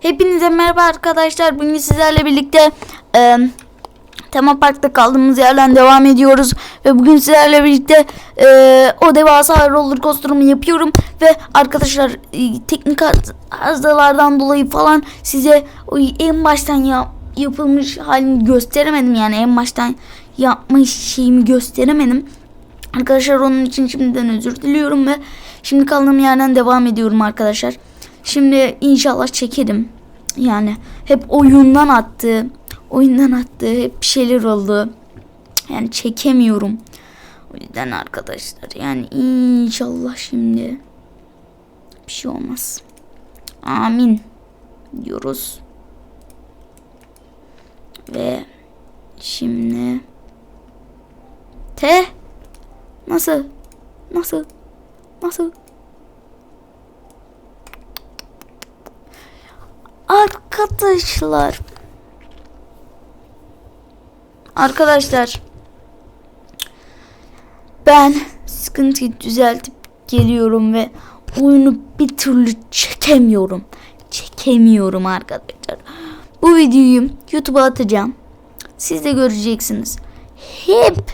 Hepinize merhaba arkadaşlar. Bugün sizlerle birlikte e, tema parkta kaldığımız yerden devam ediyoruz. Ve bugün sizlerle birlikte e, o devasa roller coaster'ımı yapıyorum. Ve arkadaşlar e, teknik arızalardan dolayı falan size o en baştan ya, yapılmış halini gösteremedim. Yani en baştan yapmış şeyimi gösteremedim. Arkadaşlar onun için şimdiden özür diliyorum ve şimdi kaldığım yerden devam ediyorum arkadaşlar. Şimdi inşallah çekerim. Yani hep oyundan attı. Oyundan attı. Hep bir şeyler oldu. Yani çekemiyorum. O yüzden arkadaşlar yani inşallah şimdi bir şey olmaz. Amin diyoruz. Ve şimdi T Nasıl? Nasıl? Nasıl? Arkadaşlar. Arkadaşlar. Ben sıkıntıyı düzeltip geliyorum ve oyunu bir türlü çekemiyorum. Çekemiyorum arkadaşlar. Bu videoyu YouTube'a atacağım. Siz de göreceksiniz. Hep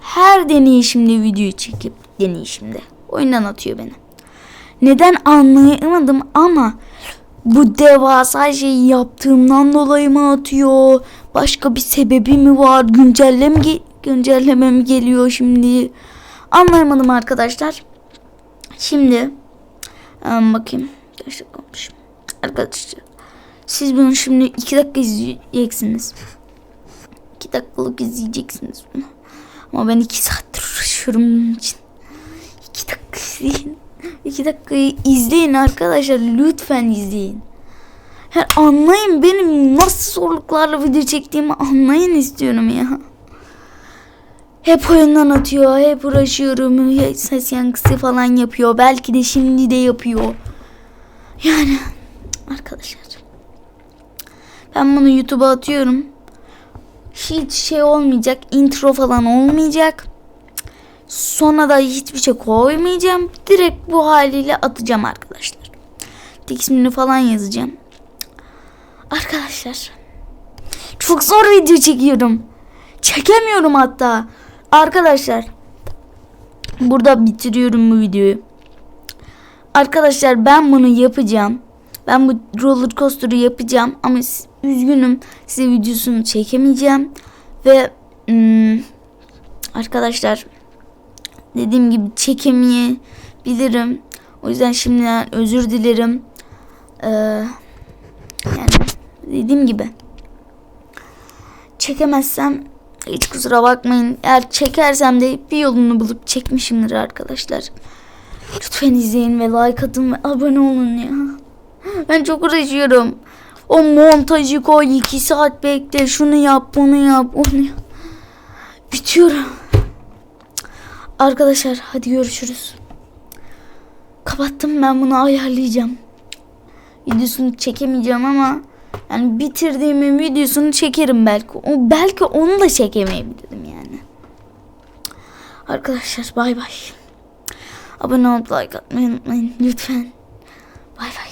her deneyişimde video çekip deneyişimde. Oyundan atıyor beni. Neden anlayamadım ama bu devasa şeyi yaptığımdan dolayı mı atıyor? Başka bir sebebi mi var? Güncelleme, ge- güncelleme mi geliyor şimdi? Anlayamadım arkadaşlar. Şimdi bakayım. Kaç olmuş? Arkadaşlar siz bunu şimdi iki dakika izleyeceksiniz. İki dakikalık izleyeceksiniz bunu. Ama ben iki saattir uğraşıyorum bunun için. İki dakika izleyin. İki dakikayı izleyin arkadaşlar. Lütfen izleyin. Yani anlayın benim nasıl zorluklarla video çektiğimi anlayın istiyorum ya. Hep oyundan atıyor. Hep uğraşıyorum. Ses yankısı falan yapıyor. Belki de şimdi de yapıyor. Yani arkadaşlar. Ben bunu YouTube'a atıyorum hiç şey olmayacak. Intro falan olmayacak. Sonra da hiçbir şey koymayacağım. Direkt bu haliyle atacağım arkadaşlar. ismini falan yazacağım. Arkadaşlar. Çok zor video çekiyorum. Çekemiyorum hatta. Arkadaşlar. Burada bitiriyorum bu videoyu. Arkadaşlar ben bunu yapacağım. Ben bu roller coaster'ı yapacağım ama üzgünüm size videosunu çekemeyeceğim ve hmm, arkadaşlar dediğim gibi çekemeyebilirim. O yüzden şimdiden özür dilerim. Ee, yani dediğim gibi çekemezsem hiç kusura bakmayın. Eğer çekersem de bir yolunu bulup çekmişimdir arkadaşlar. Lütfen izleyin ve like atın ve abone olun ya. Ben çok uğraşıyorum. O montajı koy iki saat bekle şunu yap bunu yap onu yap. Bitiyorum. Arkadaşlar hadi görüşürüz. Kapattım ben bunu ayarlayacağım. Videosunu çekemeyeceğim ama yani bitirdiğimin videosunu çekerim belki. O, belki onu da çekemeyebilirim yani. Arkadaşlar bay bay. Abone olup like atmayı unutmayın lütfen. Bay bay.